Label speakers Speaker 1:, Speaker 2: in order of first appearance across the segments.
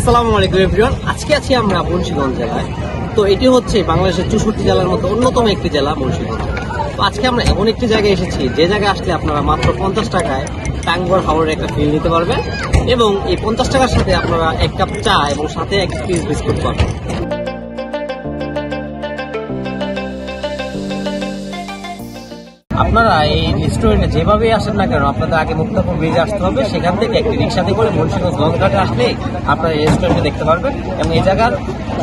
Speaker 1: আসসালামু আলাইকুম এভরিওয়ান আজকে আছি আমরা মুন্সিগঞ্জ জেলায়। তো এটি হচ্ছে বাংলাদেশের চৌষট্টি জেলার মধ্যে অন্যতম একটি জেলা, মুন্সিগঞ্জ। আজকে আমরা এমন একটি জায়গায় এসেছি, যে জায়গায় আসলে আপনারা মাত্র পঞ্চাশ টাকায় টাঙ্গর হাওড়ের একটা ফিল নিতে পারবেন এবং এই পঞ্চাশ টাকার সাথে আপনারা এক কাপ চা এবং সাথে এক পিস বিস্কুট পাবেন। আপনারা এই রেস্টুরেন্টে যেভাবে আসেন না কেন, আপনাদের আগে মুক্তাপুর ব্রিজে আসতে হবে। সেখান থেকে একটি রিক্সাতে করে মুন্সিগঞ্জ লঞ্চঘাটে আসলে আপনারা এই রেস্টুরেন্টে দেখতে পারবেন এবং এই জায়গার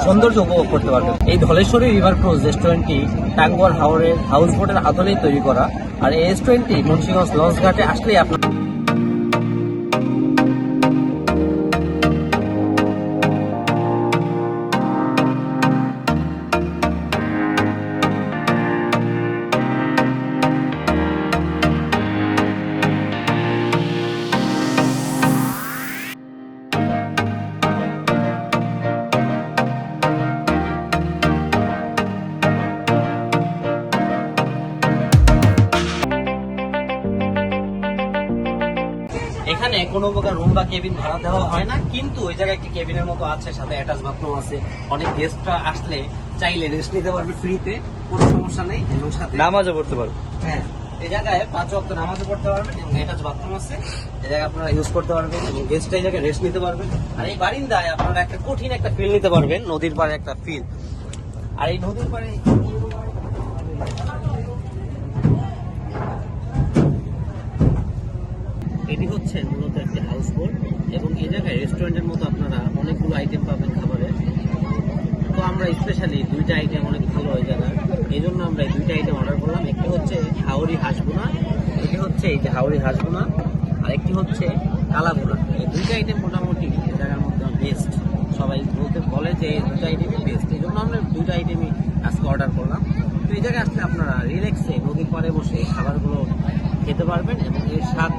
Speaker 1: সৌন্দর্য উপভোগ করতে পারবেন। এই ধলেশ্বরী রিভার ক্রুজ রেস্টুরেন্টটি টাঙ্গুয়ার হাওড়ের হাউস বোটের আদলেই তৈরি করা। আর এই রেস্টুরেন্টটি মুন্সিগঞ্জ লঞ্চঘাটে আসলেই আপনার এখানে কোনো প্রকার রুম বা কেবিন ভাড়া দেওয়া হয় না কিন্তু ওই জায়গায় একটি কেবিনের মতো আছে সাথে অ্যাটাচ বাথরুম আছে। অনেক গেস্টরা আসলে চাইলে রেস্ট নিতে পারবে ফ্রিতে কোনো সমস্যা নেই এবং সাথে
Speaker 2: নামাজও পড়তে পারবে।
Speaker 1: হ্যাঁ এই জায়গায় পাঁচ ওয়াক্ত নামাজও পড়তে পারবেন এবং অ্যাটাচ বাথরুম আছে। এই জায়গায় আপনারা ইউজ করতে পারবেন এবং গেস্ট এই জায়গায় রেস্ট নিতে পারবেন। আর এই বারিন্দায় আপনারা একটা কঠিন একটা ফিল নিতে পারবেন নদীর পাড়ে একটা ফিল আর এই নদীর পাড়ে এটি হচ্ছে মূলত একটি হাউস বোট এবং এই জায়গায় রেস্টুরেন্টের মতো আপনারা অনেকগুলো আইটেম পাবেন খাবারের তো আমরা স্পেশালি দুইটা আইটেম অনেক ভালো ওই জায়গায় এই জন্য আমরা এই দুইটা আইটেম অর্ডার করলাম। একটি হচ্ছে হাওড়ি হাঁসবোনা এটি হচ্ছে এই যে হাওড়ি হাঁসবোনা আর একটি হচ্ছে কালাবোনা এই দুইটা আইটেম মোটামুটি এই জায়গার মধ্যে বেস্ট সবাই বলতে বলে যে এই দুটো আইটেমই বেস্ট এই জন্য আমরা দুইটা আইটেমই আজকে অর্ডার করলাম। তো এই জায়গায় আসলে আপনারা রিল্যাক্সে নদীর পাড়ে বসে খাবারগুলো খেতে পারবেন এবং এর স্বাদ